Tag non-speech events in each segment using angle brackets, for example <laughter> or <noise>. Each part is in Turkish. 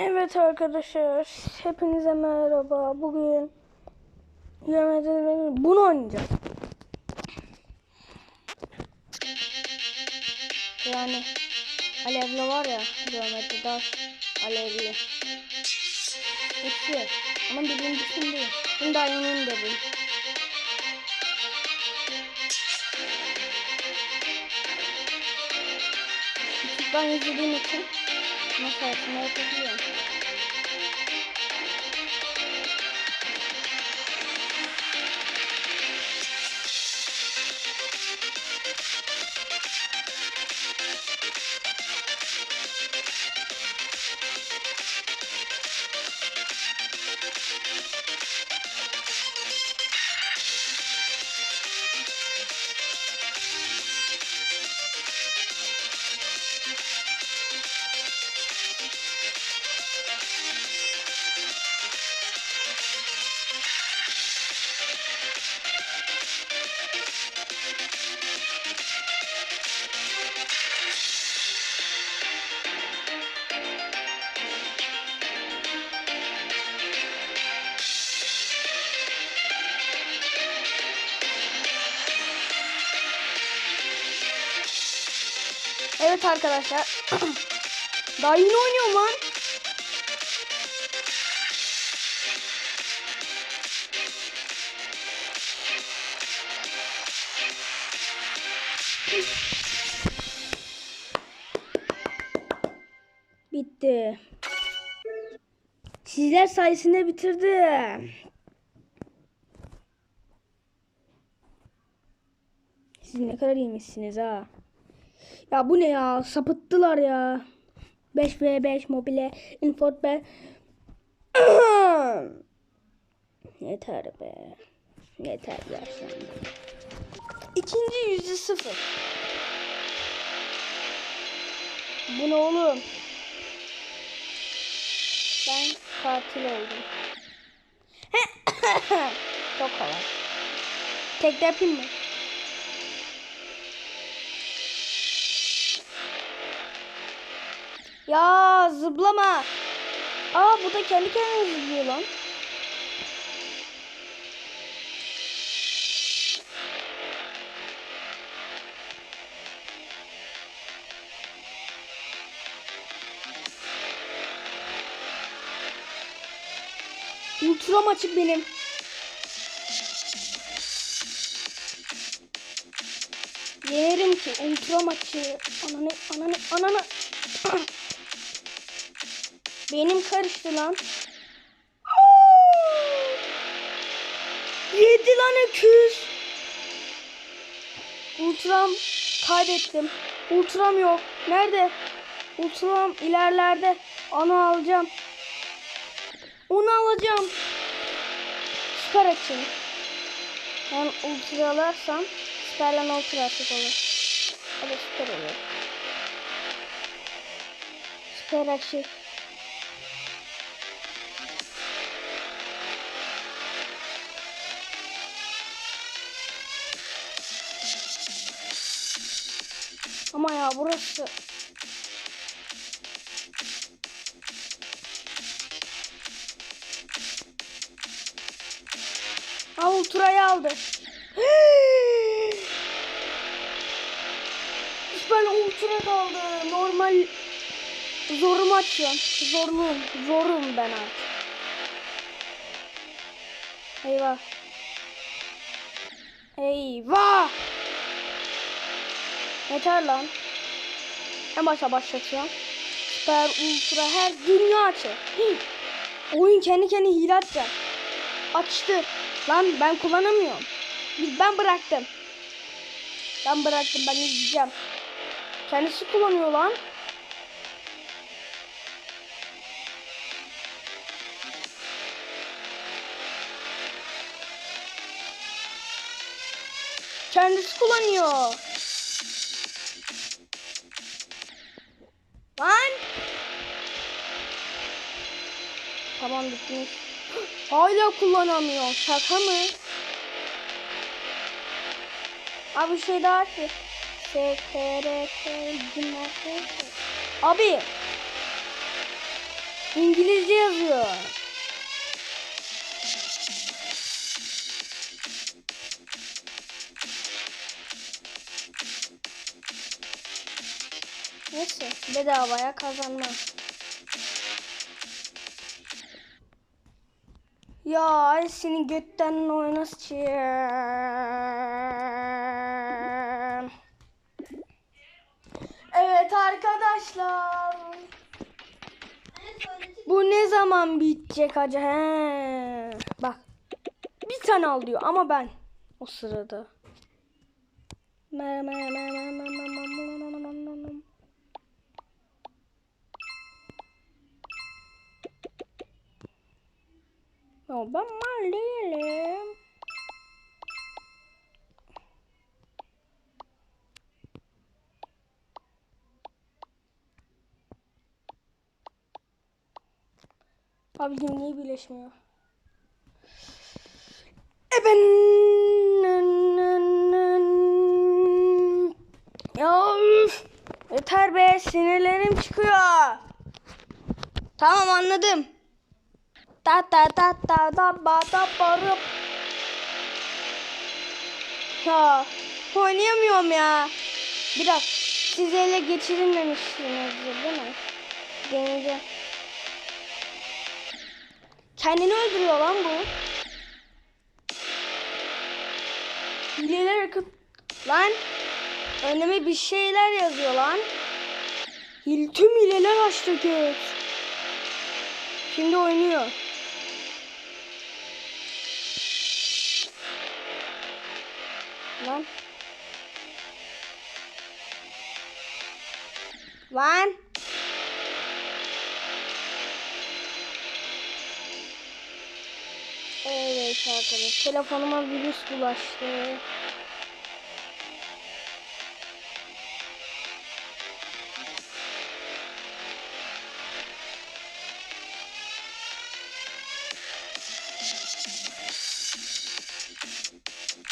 Evet arkadaşlar, hepinize merhaba. Bugün yemeden bunu oynayacağız. Yani alevli var ya, geometri daş alevli. Geçiyor. Ama dediğim bütün değil. Bunu da yeni dedim. Ben izlediğim için Atma sayısını yapabiliyorum. Evet arkadaşlar. <clears throat> Daha yeni oynuyorum lan. Bitti. Sizler sayesinde bitirdim. Siz ne kadar iyiymişsiniz ha. Ya bu ne ya? Sapıttılar ya. 5v5 mobile infot be. <clears throat> Yeter be. Yeter yaşlandı. İkinci yüzde sıfır. Bu ne oğlum? Ben katil oldum. <coughs> Çok kolay. Tek de yapayım mı? Ya zıplama. Aa bu da kendi kendine zıplıyor lan. Ultram açık benim. Yerim ki ultram açık. Ananı ananı ananı. <clears throat> Benim karıştı lan. Yedi lan öküz. Ultram kaybettim. Ultram yok. Nerede? Ultram ilerlerde. Onu alacağım. Onu alacağım. Süper açayım. Ben ultra alarsam süperlen ultra artık olur. Evet süper olur. Süper açayım. Ama ya burası Ha ultrayı aldı. <gasps> ben ultra kaldı. Normal zorumu açıyorum. Zorluyum. Zorum ben artık. Eyvah. Eyvah. Yeter lan. En başa başlatıyorum. Süper ultra her dünya açı. Oyun kendi kendi hile atacak. Açtı. Lan ben kullanamıyorum. Ben bıraktım. Ben bıraktım ben izleyeceğim. Kendisi kullanıyor lan. Kendisi kullanıyor. Tamam bitmiş. Hala kullanamıyor. Şaka mı? Abi bir şey daha ki. Abi. İngilizce yazıyor. Neyse bedavaya kazanmam. Ya ay senin götten oynasın. Evet arkadaşlar. Bu ne zaman bitecek acaba? He. Bak. Bir tane al diyor ama ben o sırada. Mer mer mer mer mer Ya ben mal değilim. Abicim niye birleşmiyor? Eben. Yeter be sinirlerim çıkıyor. Tamam anladım. Ta ta ta ta da ba da barıp. Ya oynayamıyorum ya. Bir dakika. Siz ele geçirilmemişsinizdir değil mi? Deneyeceğim. Kendini öldürüyor lan bu. Hileler akıp... Lan. Önüme bir şeyler yazıyor lan. Hil tüm hileler açtı göz. Şimdi oynuyor. Lan. Lan. Evet arkadaşlar. Telefonuma virüs bulaştı.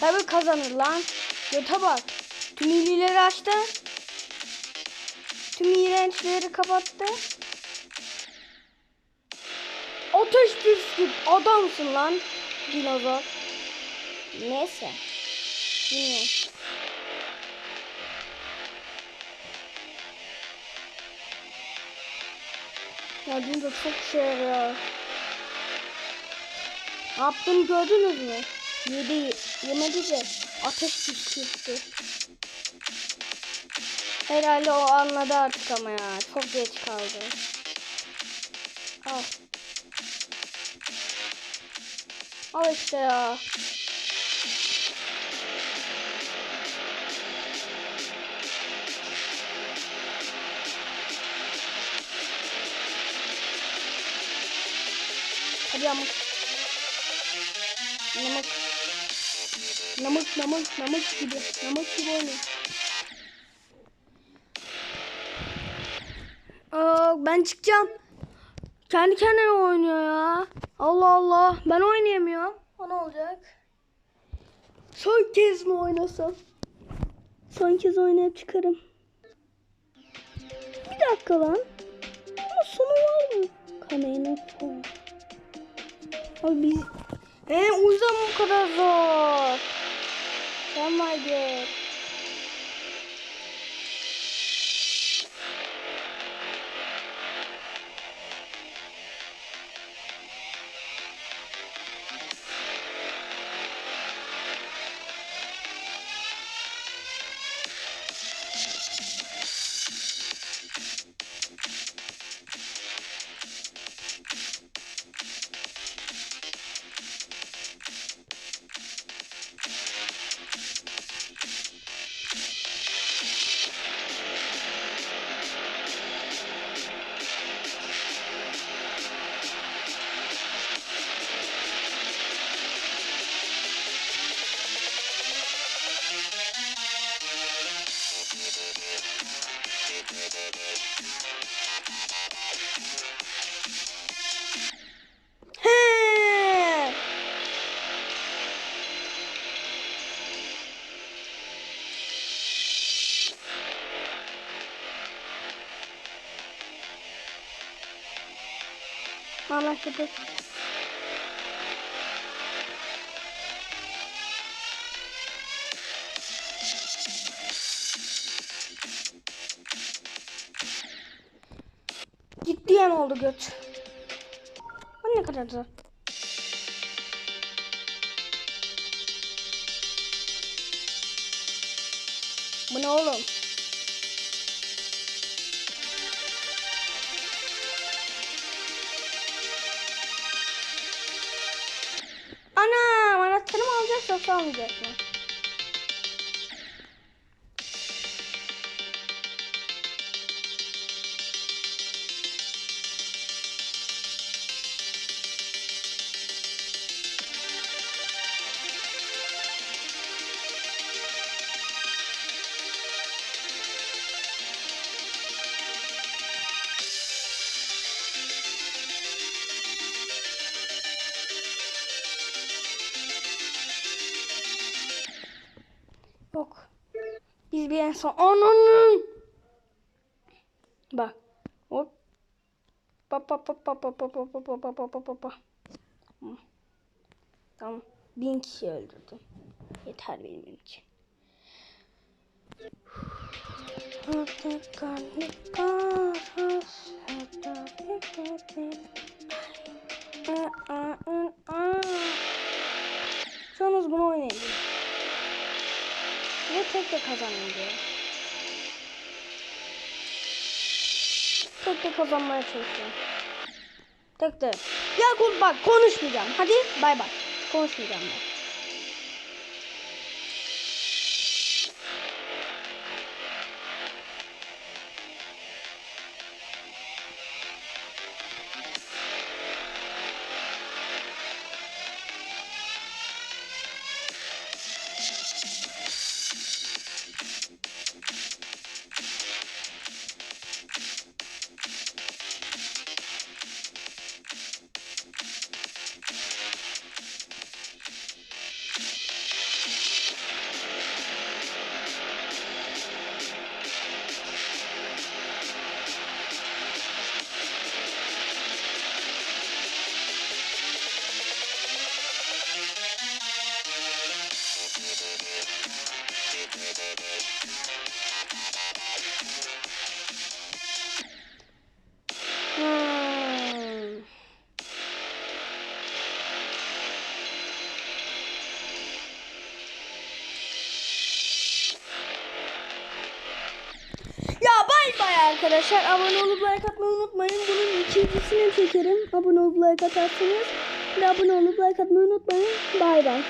Tabii kazanır lan. Göte bak. Tüm hileleri açtı. Tüm iğrençleri kapattı. Ateş püskürt adamsın lan. Dinozor. Neyse. Bilmiyorum. Ya dinozor çok şey yarıyor. Ne gördünüz mü? Yedi, yemedi de ateş püskürttü. Herhalde o anladı artık ama ya. Çok geç kaldı. Al. Al işte ya. Hadi yamuk. Namık. Namık namık namık gibi. Namık gibi ben çıkacağım. Kendi kendine oynuyor ya. Allah Allah. Ben oynayamıyorum. O ne olacak? Son kez mi oynasam? Son kez oynayıp çıkarım. Bir dakika lan. Ama sonu var mı? Kamerayı. Abi biz... Ee, o yüzden bu kadar zor. Son vardır. Parlakladık. Ciddiye mi oldu göt? O ne kadar da? Bu ne oğlum? olacaksın. Yok. Biz bir en son ananın. Bak. Hop. Pa pa pa pa pa pa pa pa pa pa pa pa pa. Tamam. Bin kişi öldürdüm. Yeter benim için. Yalnız Kazanayım diyor. Tek de kazanmaya çalışıyorum. Tek de. Ya bak konuşmayacağım. Hadi bay bay. Konuşmayacağım ben. Arkadaşlar. Abone olup like atmayı unutmayın. Bunun ikincisini çekerim. Abone olup like atarsanız. Ve abone olup like atmayı unutmayın. Bay bay.